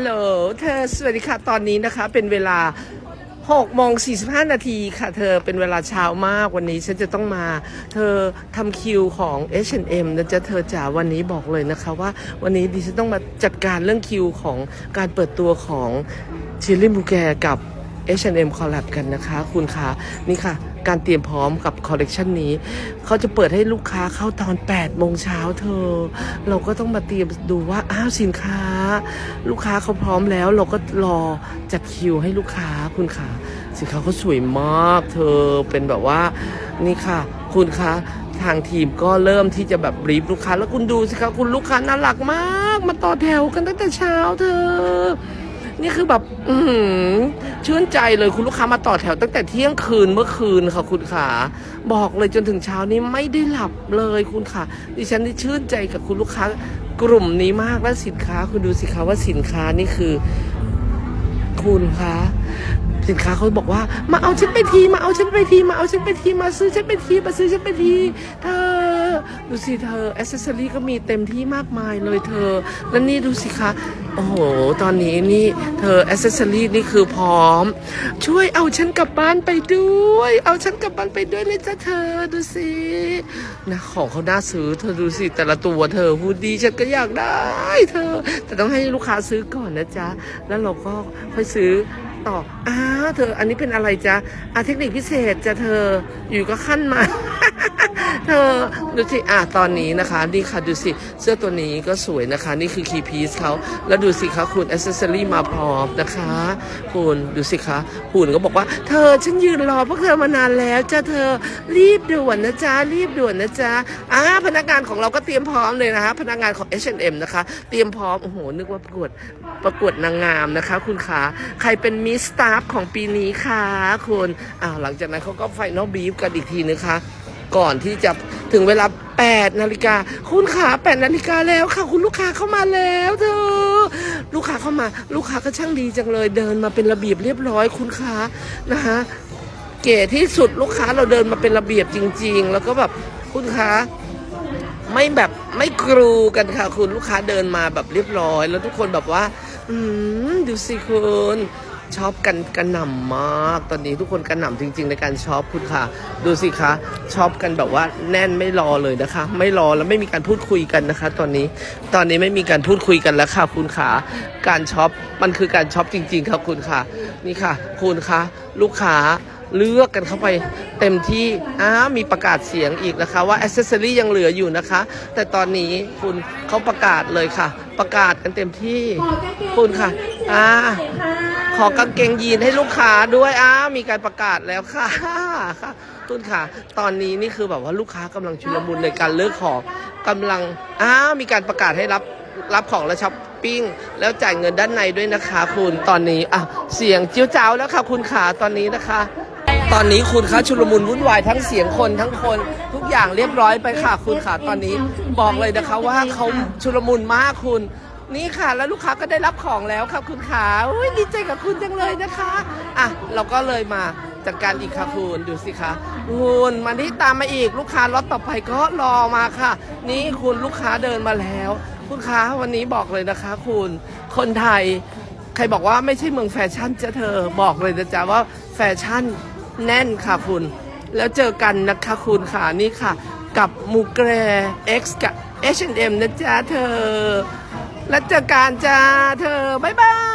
ฮัลโหลเธอสวัสดีค่ะ ตอนนี้นะคะ เป็นเวลา6โมง45 นาทีค่ะ เธอเป็นเวลาเช้ามากวันนี้ฉันจะต้องมา เธอทำคิวของ H&M นะจ๊ะเธอจ๋าวันนี้บอกเลยนะคะว่าวันนี้ดิฉันต้องมาจัดการเรื่องคิวของการเปิดตัวของชิลลี่บูแกกับ H&M Collab กันนะคะ คุณคะนี่ค่ะ การเตรียมพร้อมกับคอลเลกชันนี้ เขาจะเปิดให้ลูกค้าเข้าตอน8โมงเช้าเธอ เราก็ต้องมาเตรียมดูว่าอ้าวสินค้า ลูกค้าเขาพร้อมแล้ว เราก็รอจัดคิวให้ลูกค้าคุณค่ะ สินค้าเขาสวยมาก เธอเป็นแบบว่านี่ค่ะ คุณคะทางทีมก็เริ่มที่จะแบบรีฟลูกค้า แล้วคุณดูสิคะคุณลูกค้าน่ารักมาก มาต่อแถวกันตั้งแต่เช้าเธอ นี่คือแบบ อื ชื่นใจเลยคุณลูกค้ามาต่อแถวตั้งแต่เที่ยงคืนเมื่อคืนค่ะคุณขาบอกเลยจนถึงเช้านี้ไม่ได้หลับเลยคุณค่ะ ดิฉันได้ชื่นใจกับคุณลูกค้ากลุ่มนี้มากและสินค้า คุณดูสิคะว่าสินค้านี่คือ คุณคะสินค้าเขาบอกว่า มาเอาฉันไปทีมาเอาฉันไปทีมาเอาฉันไปทีมาซื้อฉันไปทีมาซื้อฉันไปทีเธอดูสิเธออ c เซสซอรี่ก็มีเต็มที่มากมายเลยเธอ แล้วนี่ดูสิคะ โอ้โห ตอนนี้นี่เธออ c เซสซอรี่นี่คือพร้อม ช่วยเอาฉันกลับบ้านไปด้วย เอาฉันกลับบ้านไปด้วยเลยจ้ะเธอดูสินะของเขาน่าซื้อเธอดูสิแต่ละตัวเธอพูดดีฉันก็อยากได้ เธอ แต่ต้องให้ลูกค้าซื้อก่อนนะจ๊ะ แล้วเราก็ค่อยซื้อต่ออ้าวเธออันนี้เป็นอะไรจ๊ะอะเทคนิคพิเศษจ้ะเธออยู่ก็ขั้นมา ดูสิอะตอนนี้นะคะนี่ค่ะดูสิเสื้อตัวนี้ก็สวยนะคะ นี่คือคีย์พีซเขาแล้วดูสิคะคุณอ c เซอรี่มาพร้อมนะคะ คุณดูสิคะหุ่นก็บอกว่า เธอฉันยืนรอพวกเธอมานานแล้วจ้ะเธอรีบด่วนนะจ๊ะรีบด่วนนะจ๊ะอ่าพนักงานของเราก็เตรียมพร้อมเลยนะคะ พนักงานของ H&M นะคะ เตรียมพร้อมโอ้โหนึกว่าประกวดประกวดนางงามนะคะ คุณขาใครเป็นมิสตาฟของปีนี้คะคุณอ้าวหลังจากนั้นเขาก็ไฟนอลบีฟกันอีกทีนะคะก่อนที่จะ ถึงเวลา8นาฬิกาคุณขา8นาฬิกาแล้วค่ะ คุณลูกค้าเข้ามาแล้วเธอ ลูกค้าเข้ามา ลูกค้าก็ช่างดีจังเลย เดินมาเป็นระเบียบเรียบร้อยคุณขานะคะเก๋ที่สุดลูกค้าเราเดินมาเป็นระเบียบจริง ๆ แล้วก็แบบคุณคะไม่แบบไม่กรูกันค่ะ คุณลูกค้าเดินมาแบบเรียบร้อย แล้วทุกคนแบบว่า อืมดูสิคุณ ชอบกันกระหน่ำมาก ตอนนี้ทุกคนกระหน่ำจริง ๆ ในการชอปคุณค่ะ ดูสิคะชอปกันแบบว่าแน่นไม่รอเลยนะคะ ไม่รอแล้วไม่มีการพูดคุยกันนะคะ ตอนนี้ตอนนี้ไม่มีการพูดคุยกันแล้วค่ะคุณขาการช็อปมันคือการช็อปจริง ๆครับคุณค่ะ นี่ค่ะ คุณคะลูกค้าเลือกกันเข้าไปเต็มที่อ้ามีประกาศเสียงอีกนะคะ ว่าอ c เซสซอรี่ยังเหลืออยู่นะคะ แต่ตอนนี้คุณเขาประกาศเลยค่ะ ประกาศกันเต็มที่ คุณค่ะ อ่าขอกางเกงยีนให้ลูกค้าด้วยอ้ามีการประกาศแล้วค่ะค่ะคุณค่ะ ตอนนี้นี่คือแบบว่าลูกค้ากำลังชุลมุนในการเลือกของกำลังอ้ามีการประกาศให้รับรับของและช้อปปิ้งแล้วจ่ายเงินด้านในด้วยนะคะคุณตอนนี้อะเสียงจิ้วจ้าวแล้วค่ะคุณขาตอนนี้นะคะ ตอนนี้คุณคะชุลมุนวุ่นวายทั้งเสียงคนทั้งคนทุกอย่างเรียบร้อยไปค่ะ คุณค่ะตอนนี้บอกเลยนะคะว่าเขาชุลมุนมากคุณ นี่ค่ะ แล้วลูกค้าก็ได้รับของแล้วค่ะคุณขาอุ้ยดีใจกับคุณจังเลยนะคะอะเราก็เลยมาจัดการอีกค่ะคุณดูสิคะคุณมาที่ตามมาอีกลูกค้าล็อตต่อไปก็รอมาค่ะ นี่คุณลูกค้าเดินมาแล้ว คุณค้าวันนี้บอกเลยนะคะ คุณคนไทย ใครบอกว่าไม่ใช่เมืองแฟชั่นจะเธอบอกเลยนะจ๊ะว่าแฟชั่นแน่นค่ะคุณ แล้วเจอกันนะคะคุณค่ะนี่ค่ะ กับมูเกร X กับ H&M นะจ๊ะเธอ แล้วเจอกันจ้าเธอ บ๊ายบาย